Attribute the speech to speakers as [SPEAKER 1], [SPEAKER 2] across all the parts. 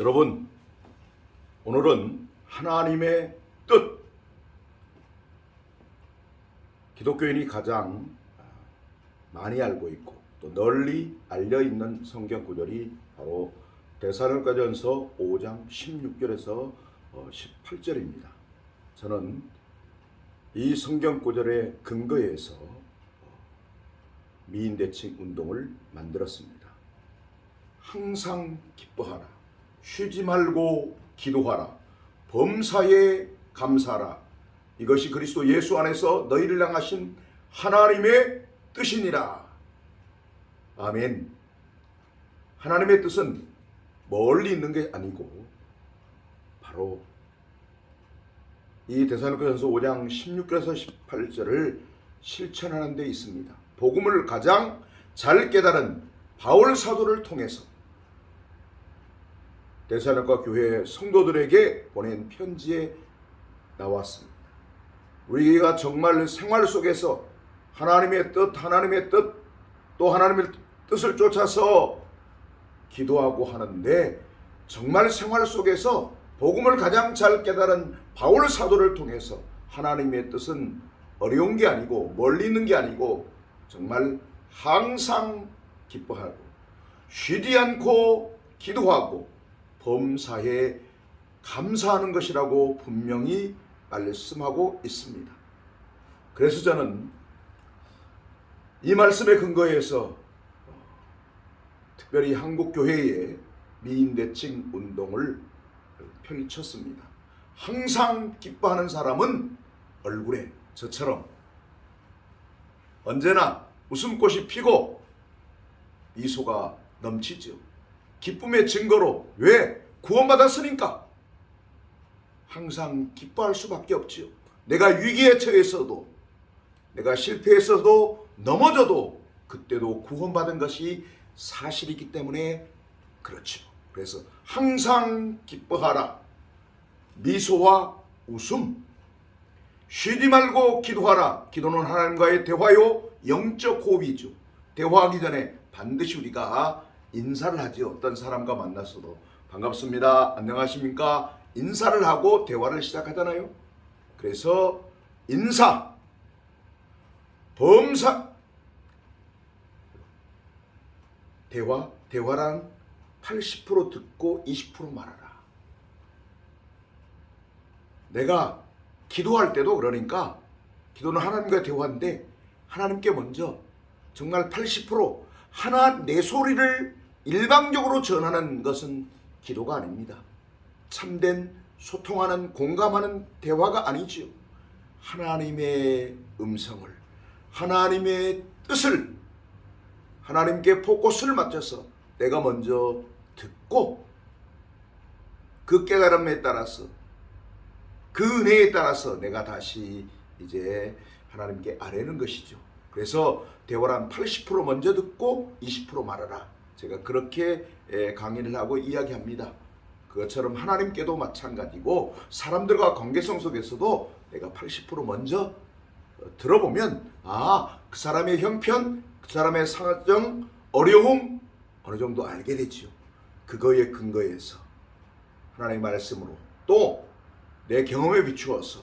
[SPEAKER 1] 여러분, 오늘은 하나님의 뜻. 기독교인이 가장 많이 알고 있고 또 널리 알려 있는 성경 구절이 바로 데살로니가전서 5장 16절에서 18절입니다. 저는 이 성경 구절의 근거에서 미인 대칭 운동을 만들었습니다. 항상 기뻐하라. 쉬지 말고 기도하라. 범사에 감사하라. 이것이 그리스도 예수 안에서 너희를 향하신 하나님의 뜻이니라. 아멘. 하나님의 뜻은 멀리 있는 게 아니고 바로 이 데살로니가전서 5장 16절에서 18절을 실천하는 데 있습니다. 복음을 가장 잘 깨달은 바울 사도를 통해서 데살로니가 교회 성도들에게 보낸 편지에 나왔습니다. 우리가 정말 생활 속에서 하나님의 뜻, 하나님의 뜻, 또 하나님의 뜻을 쫓아서 기도하고 하는데 정말 생활 속에서 복음을 가장 잘 깨달은 바울 사도를 통해서 하나님의 뜻은 어려운 게 아니고 멀리 있는 게 아니고 정말 항상 기뻐하고 쉬지 않고 기도하고 범사에 감사하는 것이라고 분명히 말씀하고 있습니다. 그래서 저는 이 말씀의 근거에서 특별히 한국 교회의 미인 대칭 운동을 펼쳤습니다. 항상 기뻐하는 사람은 얼굴에 저처럼 언제나 웃음꽃이 피고 미소가 넘치죠. 기쁨의 증거로 왜 구원받았으니까 항상 기뻐할 수밖에 없지요. 내가 위기에 처했어도 내가 실패했어도 넘어져도 그때도 구원받은 것이 사실이기 때문에 그렇죠. 그래서 항상 기뻐하라. 미소와 웃음. 쉬지 말고 기도하라. 기도는 하나님과의 대화요. 영적 호흡이죠. 대화하기 전에 반드시 우리가 인사를 하지 어떤 사람과 만났어도 반갑습니다. 안녕하십니까? 인사를 하고 대화를 시작하잖아요. 그래서 인사, 범사, 대화, 대화란 80% 듣고 20% 말하라. 내가 기도할 때도 그러니까 기도는 하나님과 대화인데 하나님께 먼저 정말 80% 하나 내 소리를 일방적으로 전하는 것은 기도가 아닙니다. 참된 소통하는 공감하는 대화가 아니지요. 하나님의 음성을 하나님의 뜻을 하나님께 포커스를 맞춰서 내가 먼저 듣고 그 깨달음에 따라서 그 은혜에 따라서 내가 다시 이제 하나님께 아뢰는 것이죠. 그래서 대화란 80% 먼저 듣고 20% 말하라. 제가 그렇게 에, 강의를 하고 이야기합니다. 그것처럼 하나님께도 마찬가지고 사람들과 관계성 속에서도 내가 80% 먼저 어, 들어보면 아 그 사람의 형편, 그 사람의 상정, 어려움 어느 정도 알게 되지요. 그거에 근거해서 하나님의 말씀으로 또 내 경험에 비추어서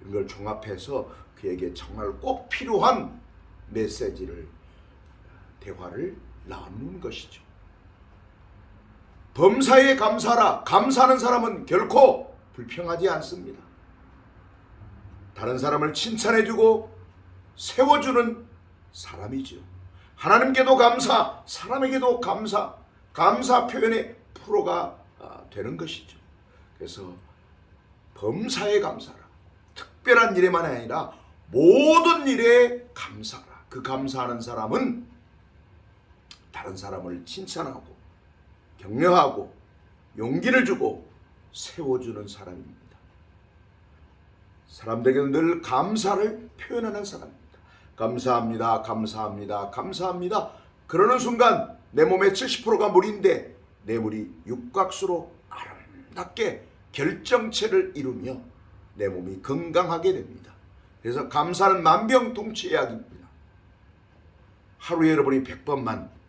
[SPEAKER 1] 이런 걸 종합해서 그에게 정말 꼭 필요한 메시지를 대화를 나누는 것이죠. 범사에 감사라. 감사하는 사람은 결코 불평하지 않습니다. 다른 사람을 칭찬해주고 세워주는 사람이죠. 하나님께도 감사, 사람에게도 감사, 감사 표현의 프로가 아, 되는 것이죠. 그래서 범사에 감사라. 특별한 일에만 아니라 모든 일에 감사라. 그 감사하는 사람은 다른 사람을 칭찬하고 격려하고 용기를 주고 세워주는 사람입니다. 사람들에게 늘 감사를 표현하는 사람입니다. 감사합니다. 감사합니다. 감사합니다. 그러는 순간 내 몸의 70%가 물인데 내 물이 육각수로 아름답게 결정체를 이루며 내 몸이 건강하게 됩니다. 그래서 감사는 만병통치약입니다. 하루에 여러분이 100번만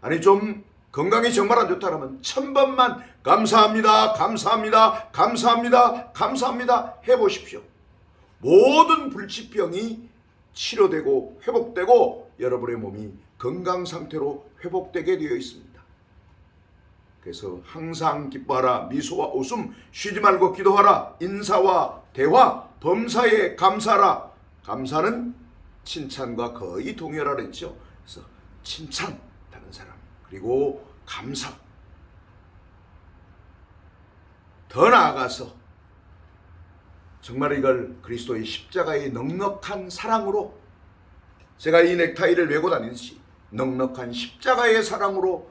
[SPEAKER 1] 아니 좀 건강이 정말 안 좋다면 천 번만 감사합니다, 감사합니다, 감사합니다, 감사합니다 해보십시오. 모든 불치병이 치료되고 회복되고 여러분의 몸이 건강 상태로 회복되게 되어 있습니다. 그래서 항상 기뻐하라 미소와 웃음 쉬지 말고 기도하라 인사와 대화 범사에 감사하라 감사는 칭찬과 거의 동일하라 했죠. 그래서 칭찬 다른 사람 그리고 감사 더 나아가서 정말 이걸 그리스도의 십자가의 넉넉한 사랑으로 제가 이 넥타이를 메고 다니듯이 넉넉한 십자가의 사랑으로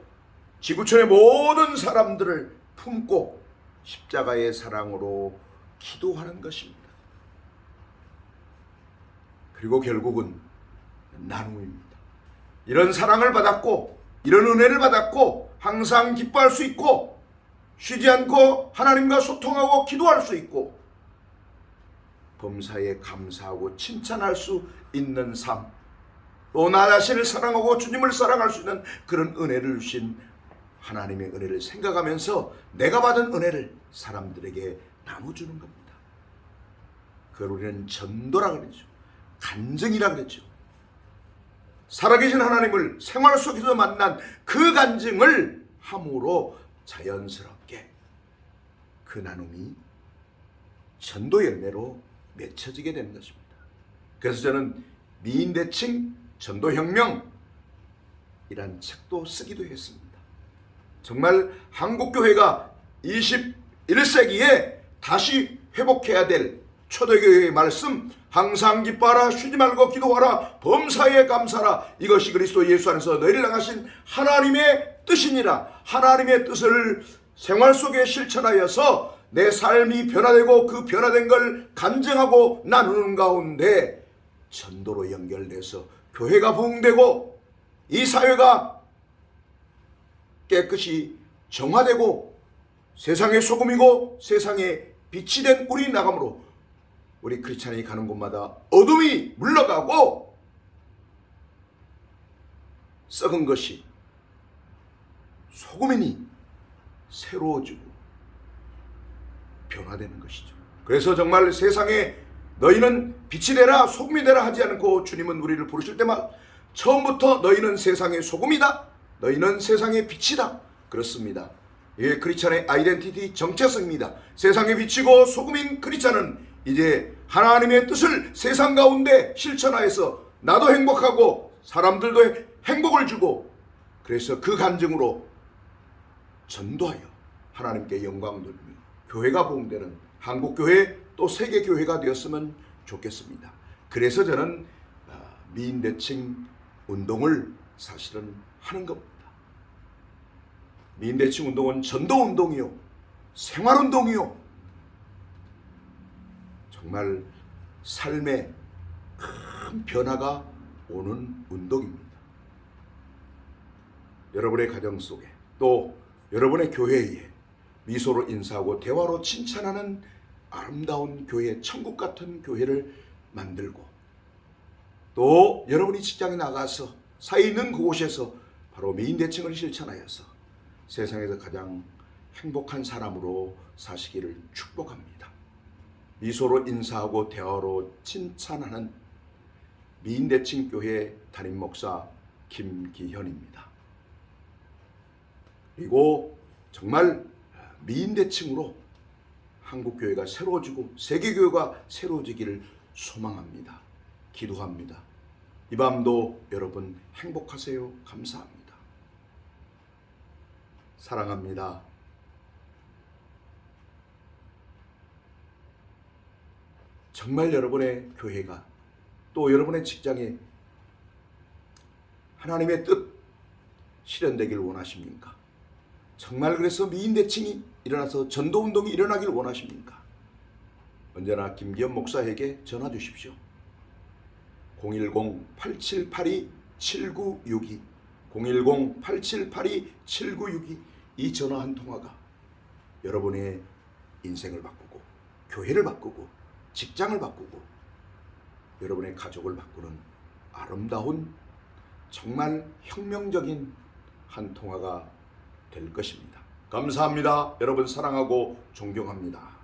[SPEAKER 1] 지구촌의 모든 사람들을 품고 십자가의 사랑으로 기도하는 것입니다. 그리고 결국은 나눔입니다. 이런 사랑을 받았고 이런 은혜를 받았고 항상 기뻐할 수 있고 쉬지 않고 하나님과 소통하고 기도할 수 있고 범사에 감사하고 칭찬할 수 있는 삶, 또 나 자신을 사랑하고 주님을 사랑할 수 있는 그런 은혜를 주신 하나님의 은혜를 생각하면서 내가 받은 은혜를 사람들에게 나눠주는 겁니다. 그걸 우리는 전도라 그러죠. 간증이라 그랬죠. 살아계신 하나님을 생활 속에서 만난 그 간증을 함으로 자연스럽게 그 나눔이 전도 열매로 맺혀지게 되는 것입니다. 그래서 저는 미인 대칭 전도 혁명이란 책도 쓰기도 했습니다. 정말 한국 교회가 21세기에 다시 회복해야 될 초대교회의 말씀 항상 기뻐하라 쉬지 말고 기도하라 범사에 감사라. 이것이 그리스도 예수 안에서 너희를 향하신 하나님의 뜻이니라. 하나님의 뜻을 생활 속에 실천하여서 내 삶이 변화되고 그 변화된 걸 간증하고 나누는 가운데 전도로 연결돼서 교회가 부흥되고 이 사회가 깨끗이 정화되고 세상의 소금이고 세상의 빛이 된 우리 나감으로 우리 크리스찬이 가는 곳마다 어둠이 물러가고 썩은 것이 소금이니 새로워지고 변화되는 것이죠. 그래서 정말 세상에 너희는 빛이 되라 소금이 되라 하지 않고 주님은 우리를 부르실 때만 처음부터 너희는 세상의 소금이다. 너희는 세상의 빛이다. 그렇습니다. 예, 크리스찬의 아이덴티티 정체성입니다. 세상에 비치고 소금인 크리스찬은 이제 하나님의 뜻을 세상 가운데 실천하여서 나도 행복하고 사람들도 행복을 주고 그래서 그 간증으로 전도하여 하나님께 영광 돌리며 교회가 부흥되는 한국 교회 또 세계 교회가 되었으면 좋겠습니다. 그래서 저는 아, 미인 대칭 운동을 사실은 하는 겁니다. 미인 대칭 운동은 전도 운동이요, 생활 운동이요, 정말 삶에 큰 변화가 오는 운동입니다. 여러분의 가정 속에 또 여러분의 교회에 미소로 인사하고 대화로 칭찬하는 아름다운 교회, 천국 같은 교회를 만들고 또 여러분이 직장에 나가서 사이 있는 그곳에서 바로 메인 대칭을 실천하여서 세상에서 가장 행복한 사람으로 사시기를 축복합니다. 미소로 인사하고 대화로 칭찬하는 미인대칭 교회 담임 목사 김기현입니다. 그리고 정말 미인대칭으로 한국 교회가 새로워지고 세계 교회가 새로워지기를 소망합니다. 기도합니다. 이 밤도 여러분 행복하세요. 감사합니다. 사랑합니다. 정말 여러분의 교회가 또 여러분의 직장에 하나님의 뜻 실현되길 원하십니까? 정말 그래서 미인 대칭이 일어나서 전도 운동이 일어나길 원하십니까? 언제나 김기현 목사에게 전화 주십시오. 010-8782-7962 010-8782-7962 이 전화 한 통화가 여러분의 인생을 바꾸고 교회를 바꾸고 직장을 바꾸고 여러분의 가족을 바꾸는 아름다운 정말 혁명적인 한 통화가 될 것입니다. 감사합니다. 여러분 사랑하고 존경합니다.